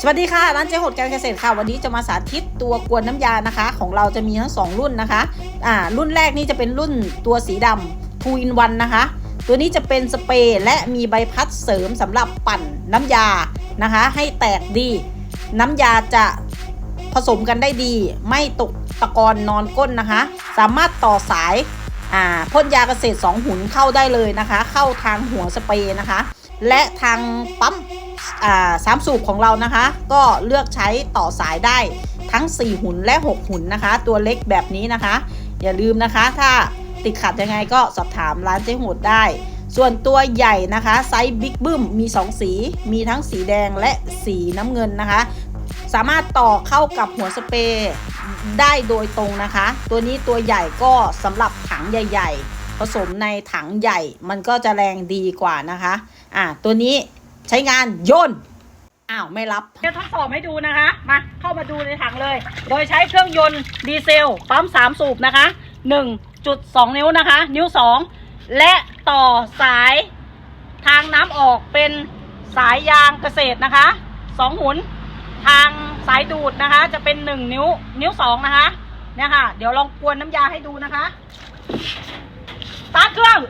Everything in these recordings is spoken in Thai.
สวัสดีค่ะร้านเจ๊หดการเกษตรค่ะวันนี้จะมาสาธิตตัวกวนน้ำยานะคะ ของเราจะมีทั้งสองรุ่นนะคะอ่ารุ่นแรกนี่จะเป็นรุ่นตัวสีดำทูอินวันนะคะ ตัวนี้จะเป็นสเปรย์และมีใบพัดเสริมสำหรับปั่นน้ำยานะคะ ให้แตกดี น้ำยาจะผสมกันได้ดี ไม่ตกตะกอนนอนก้นนะคะ สามารถต่อสายอ่าพ่นยาเกษตร 2 หุ่นเข้าได้เลยนะคะ เข้าทางหัวสเปรย์นะคะ และทางปั๊ม สามสูบของเรานะคะ ก็เลือกใช้ต่อสายได้ทั้ง 4 หุ่นและ 6 หุ่นนะคะ ตัวเล็กแบบนี้นะคะ อย่าลืมนะคะ ถ้าติดขัดยังไงก็สอบถามร้านเจ๊โหดได้ ส่วนตัวใหญ่นะคะ ไซส์บิ๊กบึ้มมี 2 สี มีทั้งสีแดงและสีน้ำเงินนะคะ สามารถต่อเข้ากับหัวสเปรย์ได้โดยตรงนะคะ ตัวนี้ตัวใหญ่ก็สำหรับถังใหญ่ ๆ ผสมในถังใหญ่ มันก็จะแรงดีกว่านะคะ อ่าตัวนี้ ใช้งานโยนอ้าวไม่รับจะทดสอบให้ดูนะคะ มาเข้ามาดูในถังเลย โดยใช้เครื่องยนต์ดีเซลปั๊ม3สูบนะคะ1.2นิ้วนะคะ นิ้ว2และต่อสายทางน้ำออกเป็นสายยางเกษตรนะคะ2หุนทางสายดูดนะคะ จะเป็น1นิ้วนิ้ว2นะคะเนี่ยค่ะ เดี๋ยวลองกวนน้ำยาให้ดูนะคะตาเครื่อง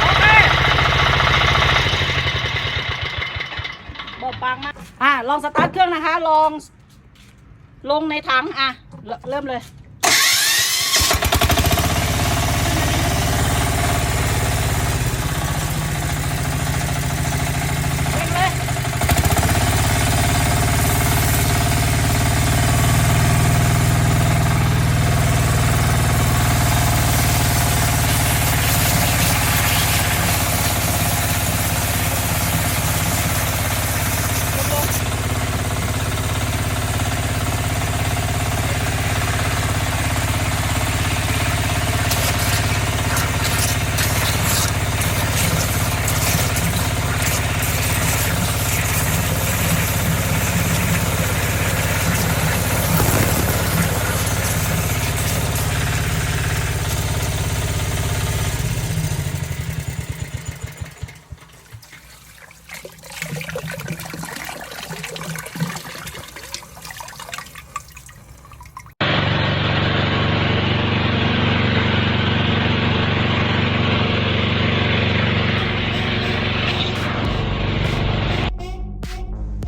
โอเคบอก ปังมากอะลองสตาร์ทเครื่องนะคะ ลองลงในถังอะ เริ่มเริ่มเลย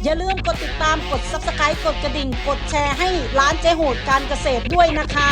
อย่าลืมกดติดตามกด subscribe กดกระดิ่ง กดแชร์ให้ร้านเจโหดการเกษตรด้วยนะคะ